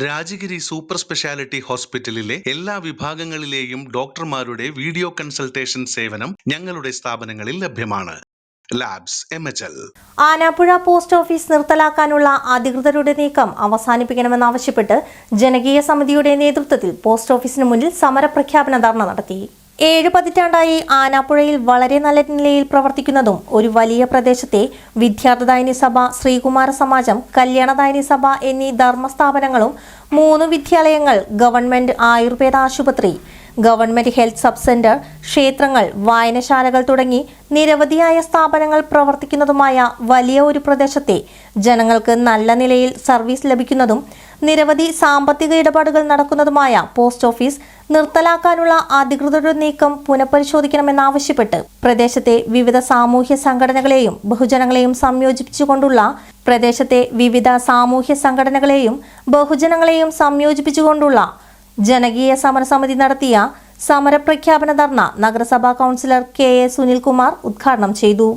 Rajagiri super speciality ഹോസ്പിറ്റലിലെ എല്ലാ വിഭാഗങ്ങളിലെയും ഡോക്ടർമാരുടെ വീഡിയോ കൺസൾട്ടേഷൻ സേവനം ഞങ്ങളുടെ സ്ഥാപനങ്ങളിൽ ലഭ്യമാണ്. ലാബ്സ് ആനാപ്പുഴ പോസ്റ്റ് ഓഫീസ് നിർത്തലാക്കാനുള്ള അധികൃതരുടെ നീക്കം അവസാനിപ്പിക്കണമെന്നാവശ്യപ്പെട്ട് ജനകീയ സമിതിയുടെ നേതൃത്വത്തിൽ പോസ്റ്റ് ഓഫീസിന് മുന്നിൽ സമരപ്രഖ്യാപന ധർണ നടത്തി. ഏഴ് പതിറ്റാണ്ടായി ആനാപ്പുഴയിൽ വളരെ നല്ല നിലയിൽ പ്രവർത്തിക്കുന്നതും ഒരു വലിയ പ്രദേശത്തെ വിദ്യാർത്ഥദായനി സഭ ശ്രീകുമാര സമാജം കല്യാണദായിനി സഭ എന്നീ ധർമ്മസ്ഥാപനങ്ങളും മൂന്ന് വിദ്യാലയങ്ങൾ ഗവൺമെന്റ് ആയുർവേദ ആശുപത്രി ഗവൺമെന്റ് ഹെൽത്ത് സബ് സെന്റർ ക്ഷേത്രങ്ങൾ വായനശാലകൾ തുടങ്ങി നിരവധിയായ സ്ഥാപനങ്ങൾ പ്രവർത്തിക്കുന്നതുമായ വലിയ ഒരു പ്രദേശത്തെ ജനങ്ങൾക്ക് നല്ല നിലയിൽ സർവീസ് ലഭിക്കുന്നതും നിരവധി സാമ്പത്തിക ഇടപാടുകൾ നടക്കുന്നതുമായ പോസ്റ്റ് ഓഫീസ് നിർത്തലാക്കാനുള്ള അധികൃതരുടെ നീക്കം പുനഃപരിശോധിക്കണമെന്നാവശ്യപ്പെട്ട് പ്രദേശത്തെ വിവിധ സാമൂഹ്യ സംഘടനകളെയും ബഹുജനങ്ങളെയും സംയോജിപ്പിച്ചുകൊണ്ടുള്ള പ്രദേശത്തെ വിവിധ സാമൂഹ്യ സംഘടനകളെയും ബഹുജനങ്ങളെയും സംയോജിപ്പിച്ചുകൊണ്ടുള്ള ജനകീയ സമരസമിതി നടത്തിയ സമരപ്രഖ്യാപന ധർണ നഗരസഭാ കൗൺസിലർ കെ എ സുനിൽകുമാർ ഉദ്ഘാടനം ചെയ്തു.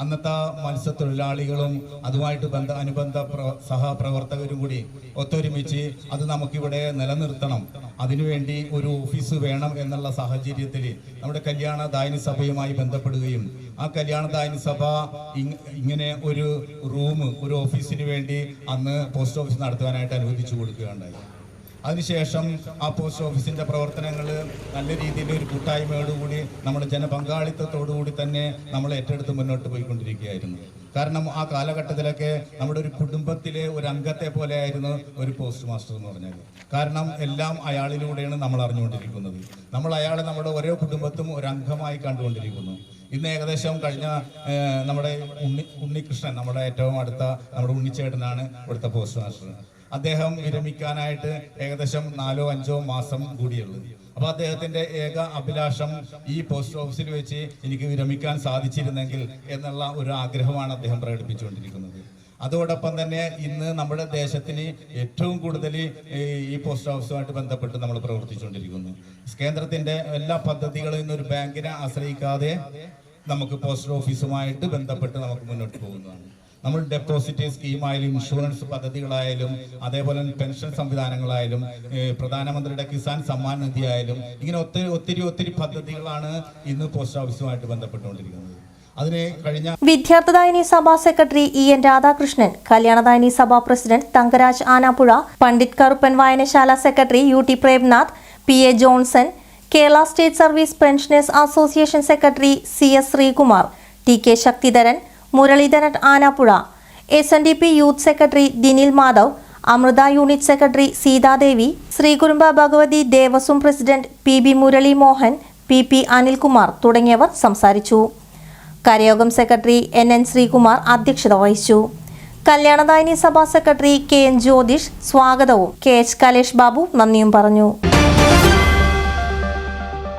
അന്നത്തെ മത്സ്യത്തൊഴിലാളികളും അതുമായിട്ട് ബന്ധ അനുബന്ധ പ്ര- സഹപ്രവർത്തകരും കൂടി ഒത്തൊരുമിച്ച് അത് നമുക്കിവിടെ നിലനിർത്തണം. അതിനുവേണ്ടി ഒരു ഓഫീസ് വേണം എന്നുള്ള സാഹചര്യത്തിൽ നമ്മുടെ കല്യാണ ദായനി സഭയുമായി ബന്ധപ്പെടുകയും ആ കല്യാണ ദായനി സഭ ഇങ്ങനെ ഒരു റൂം ഒരു ഓഫീസിന് വേണ്ടി അന്ന് പോസ്റ്റ് ഓഫീസ് നടത്തുവാനായിട്ട് അനുവദിച്ചു കൊടുക്കുകയുണ്ടായി. അതിനുശേഷം ആ പോസ്റ്റ് ഓഫീസിന്റെ പ്രവർത്തനങ്ങൾ നല്ല രീതിയിൽ ഒരു കൂട്ടായ്മയോടുകൂടി നമ്മുടെ ജനപങ്കാളിത്തത്തോടുകൂടി തന്നെ നമ്മൾ ഏറ്റെടുത്ത് മുന്നോട്ട് പോയിക്കൊണ്ടിരിക്കുകയായിരുന്നു. കാരണം ആ കാലഘട്ടത്തിലൊക്കെ നമ്മുടെ ഒരു കുടുംബത്തിലെ ഒരു അംഗത്തെ പോലെയായിരുന്നു ഒരു പോസ്റ്റ് മാസ്റ്റർ എന്ന് പറഞ്ഞത് കാരണം എല്ലാം അയാളിലൂടെയാണ് നമ്മൾ അറിഞ്ഞുകൊണ്ടിരിക്കുന്നത്. നമ്മൾ അയാളെ നമ്മുടെ ഓരോ കുടുംബത്തും ഒരു അംഗമായി കണ്ടുകൊണ്ടിരിക്കുന്നു. ഇന്ന് ഏകദേശം കഴിഞ്ഞ നമ്മുടെ ഉണ്ണി ഉണ്ണികൃഷ്ണൻ നമ്മുടെ ഏറ്റവും അടുത്ത നമ്മുടെ ഉണ്ണിച്ചേട്ടനാണ് ഇവിടുത്തെ പോസ്റ്റ് മാസ്റ്റർ. അദ്ദേഹം വിരമിക്കാനായിട്ട് ഏകദേശം നാലോ അഞ്ചോ മാസം കൂടിയുള്ളൂ. അപ്പൊ അദ്ദേഹത്തിന്റെ ഏക അഭിലാഷം ഈ പോസ്റ്റ് ഓഫീസിൽ വെച്ച് എനിക്ക് വിരമിക്കാൻ സാധിച്ചിരുന്നെങ്കിൽ എന്നുള്ള ഒരു ആഗ്രഹമാണ് അദ്ദേഹം പ്രകടിപ്പിച്ചുകൊണ്ടിരിക്കുന്നത്. അതോടൊപ്പം തന്നെ ഇന്ന് നമ്മുടെ ദേശത്തിന് ഏറ്റവും കൂടുതൽ ഈ പോസ്റ്റ് ഓഫീസുമായിട്ട് ബന്ധപ്പെട്ട് നമ്മൾ പ്രവർത്തിച്ചുകൊണ്ടിരിക്കുന്നു. കേന്ദ്രത്തിന്റെ എല്ലാ പദ്ധതികളും ഇന്ന് ഒരു ബാങ്കിനെ ആശ്രയിക്കാതെ നമുക്ക് പോസ്റ്റ് ഓഫീസുമായിട്ട് ബന്ധപ്പെട്ട് നമുക്ക് മുന്നോട്ട് പോകുന്നതാണ്. നമ്മൾ ഡെപ്പോസിറ്റ് സ്കീമായാലും ഇൻഷുറൻസ് പദ്ധതികളായാലും അതേപോലെ പെൻഷൻ സംവിധാനങ്ങളായാലും പ്രധാനമന്ത്രിയുടെ കിസാൻ സമ്മാൻ നിധി ആയാലും ഇങ്ങനെ ഒത്തിരി ഒത്തിരി ഒത്തിരി പദ്ധതികളാണ് ഇന്ന് പോസ്റ്റ് ഓഫീസുമായിട്ട് ബന്ധപ്പെട്ടുകൊണ്ടിരിക്കുന്നത്. അതിന് കഴിഞ്ഞ Vidyarthidayini Sabha secretary E N Radhakrishnan Kalyanadayini Sabha president Thankaraj Anappuzha Pandit Karuppan വായനശാല secretary U T Premnath P A Johnson Kerala state service pensioners association secretary C S Sreekumar T K Sakthidharan Muraleedharan Anappuzha. S N D P youth secretary Dinil Madhav Amrita unit secretary Seethadevi Sreekurumba Bhagavathi Devaswom president P B Murali Mohan P P Anilkumar തുടങ്ങിയവർ സംസാരിച്ചു. കരയോഗം secretary N N Sreekumar അധ്യക്ഷത വഹിച്ചു. കല്യാണദായിനി സഭാ secretary K N Jyothish സ്വാഗതവും K H Kalesh Babu നന്ദിയും പറഞ്ഞു.